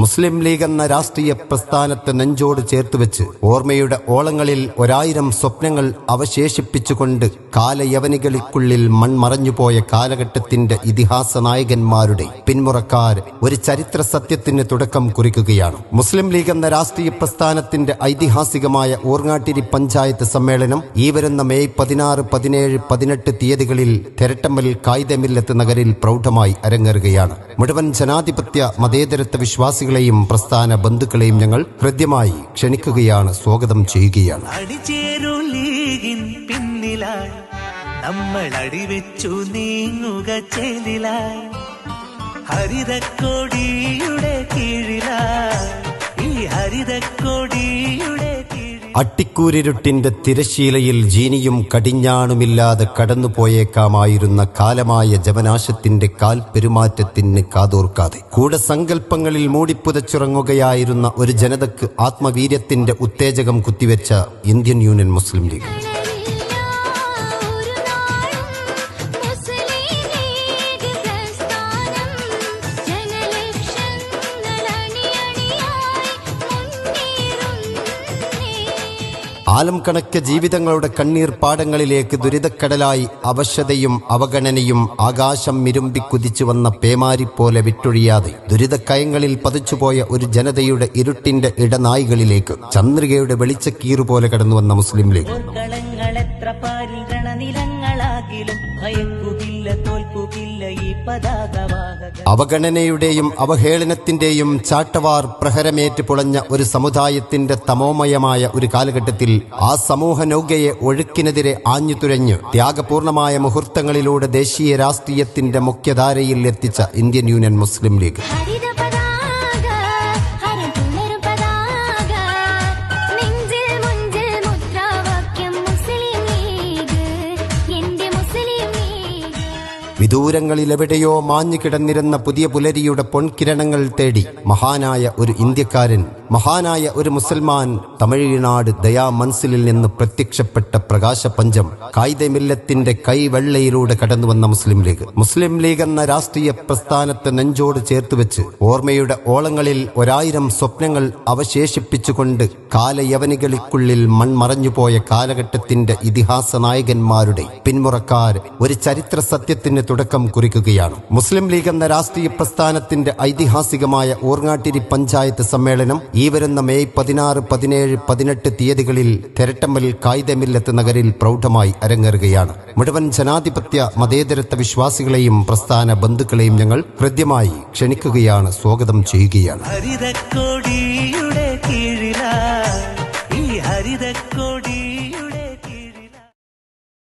മുസ്ലിം league എന്ന രാഷ്ട്രീയ പ്രസ്ഥാനത്തെ നെഞ്ചോട് ചേർത്ത് വെച്ച് ഓർമ്മയുടെ ഓളങ്ങളിൽ ഒരായിരം സ്വപ്നങ്ങൾ അവശേഷിപ്പിച്ചുകൊണ്ട് കാലയവനികൾക്കുള്ളിൽ മൺമറഞ്ഞുപോയ കാലഘട്ടത്തിന്റെ ഇതിഹാസ നായകന്മാരുടെ പിന്മുറക്കാർ ഒരു ചരിത്ര സത്യത്തിന് തുടക്കം കുറിക്കുകയാണ്. മുസ്ലിം ലീഗ് എന്ന രാഷ്ട്രീയ പ്രസ്ഥാനത്തിന്റെ ഐതിഹാസികമായ ഊർങ്ങാട്ടിരി പഞ്ചായത്ത് സമ്മേളനം ഈ വരുന്ന മെയ് പതിനാറ് പതിനേഴ് പതിനെട്ട് തീയതികളിൽ തെരട്ടമ്മൽ കായികമില്ലത്ത് നഗരിൽ പ്രൗഢമായി അരങ്ങേറുകയാണ്. മുഴുവൻ ജനാധിപത്യ മതേതരത്വ വിശ്വാസികളെയും പ്രസ്ഥാന ബന്ധുക്കളെയും ഞങ്ങൾ ഹൃദ്യമായി ക്ഷണിക്കുകയാണ് സ്വാഗതം ചെയ്യുകയാണ്. നമ്മൾ അടിവെച്ചു നീങ്ങുക ചേലിലായി ഹരിതക്കോടിയുടെ കീഴിലായി. ഈ ഹരിതക്കോടിയുടെ അട്ടിക്കൂരിരുട്ടിന്റെ തിരശീലയിൽ ജീനിയും കടിഞ്ഞാണുമില്ലാതെ കടന്നുപോയേക്കാമായിരുന്ന കാലമായ ജവനാശത്തിന്റെ കാൽ പെരുമാറ്റത്തിന് കാതോർക്കാതെ. കൂടെ സങ്കല്പങ്ങളിൽ മൂടിപ്പുതച്ചുറങ്ങുകയായിരുന്ന ഒരു ജനതക്ക് ആത്മവീര്യത്തിന്റെ ഉത്തേജകം കുത്തിവെച്ച ഇന്ത്യൻ യൂണിയൻ മുസ്ലിം ലീഗ്. ആലം കണക്ക് ജീവിതങ്ങളുടെ കണ്ണീർ പാടങ്ങളിലേക്ക് ദുരിതക്കടലായി അവശതയും അവഗണനയും ആകാശം മിരുമ്പി കുതിച്ചു വന്ന പേമാരി പോലെ വിട്ടൊഴിയാതെ ദുരിതക്കയങ്ങളിൽ പതിച്ചുപോയ ഒരു ജനതയുടെ ഇരുട്ടിന്റെ ഇടനായികളിലേക്ക് ചന്ദ്രികയുടെ വെളിച്ചക്കീറുപോലെ കടന്നു വന്ന മുസ്ലിം ലീഗ്. എത്ര പാരിൽ രണനിലങ്ങളാകിലും ഭയക്കുകില്ല തോൽക്കുകില്ല ഈ പതാകവാഹക അവഗണനയുടെയും അവഹേളനത്തിന്റെയും ചാട്ടവാർ പ്രഹരമേറ്റ് പൊളഞ്ഞ ഒരു സമുദായത്തിന്റെ തമോമയമായ ഒരു കാലഘട്ടത്തിൽ ആ സമൂഹ നൗകയെ ഒഴുക്കിനെതിരെ ആഞ്ഞു ആഞ്ഞുതുരഞ്ഞ് ത്യാഗപൂർണമായ മുഹൂർത്തങ്ങളിലൂടെ ദേശീയ രാഷ്ട്രീയത്തിന്റെ മുഖ്യധാരയിൽ എത്തിച്ച ഇന്ത്യൻ യൂണിയൻ മുസ്ലിം ലീഗ്. വിദൂരങ്ങളിലെവിടെയോ മാഞ്ഞു കിടന്നിരുന്ന പുതിയ പുലരിയുടെ പൊൺകിരണങ്ങൾ തേടി മഹാനായ ഒരു ഇന്ത്യക്കാരൻ മഹാനായ ഒരു മുസൽമാൻ തമിഴ്നാട് ദയാ മൻസിലിൽ നിന്ന് പ്രത്യക്ഷപ്പെട്ട പ്രകാശപഞ്ചം കായികമില്ലത്തിന്റെ കൈവെള്ളയിലൂടെ കടന്നുവന്ന മുസ്ലിം ലീഗ്. മുസ്ലിം ലീഗ് എന്ന രാഷ്ട്രീയ പ്രസ്ഥാനത്തെ നെഞ്ചോട് ചേർത്തുവെച്ച് ഓർമ്മയുടെ ഓളങ്ങളിൽ ഒരായിരം സ്വപ്നങ്ങൾ അവശേഷിപ്പിച്ചുകൊണ്ട് കാലയവനികൾക്കുള്ളിൽ മൺമറഞ്ഞുപോയ കാലഘട്ടത്തിന്റെ ഇതിഹാസ നായകന്മാരുടെ പിന്മുറക്കാർ ഒരു ചരിത്ര സത്യത്തിന് തുടക്കം കുറിക്കുകയാണ്. മുസ്ലിം ലീഗ് എന്ന രാഷ്ട്രീയ പ്രസ്ഥാനത്തിന്റെ ഐതിഹാസികമായ ഊർങ്ങാട്ടിരി പഞ്ചായത്ത് സമ്മേളനം ഈ വരുന്ന മെയ് പതിനാറ് പതിനേഴ് പതിനെട്ട് തീയതികളിൽ തെരട്ടമ്മൽ കായികമില്ലത്ത് നഗരിൽ പ്രൗഢമായി അരങ്ങേറുകയാണ്. മുഴുവൻ ജനാധിപത്യ മതേതരത്വ വിശ്വാസികളെയും പ്രസ്ഥാന ബന്ധുക്കളെയും ഞങ്ങൾ ഹൃദ്യമായി ക്ഷണിക്കുകയാണ് സ്വാഗതം ചെയ്യുകയാണ്.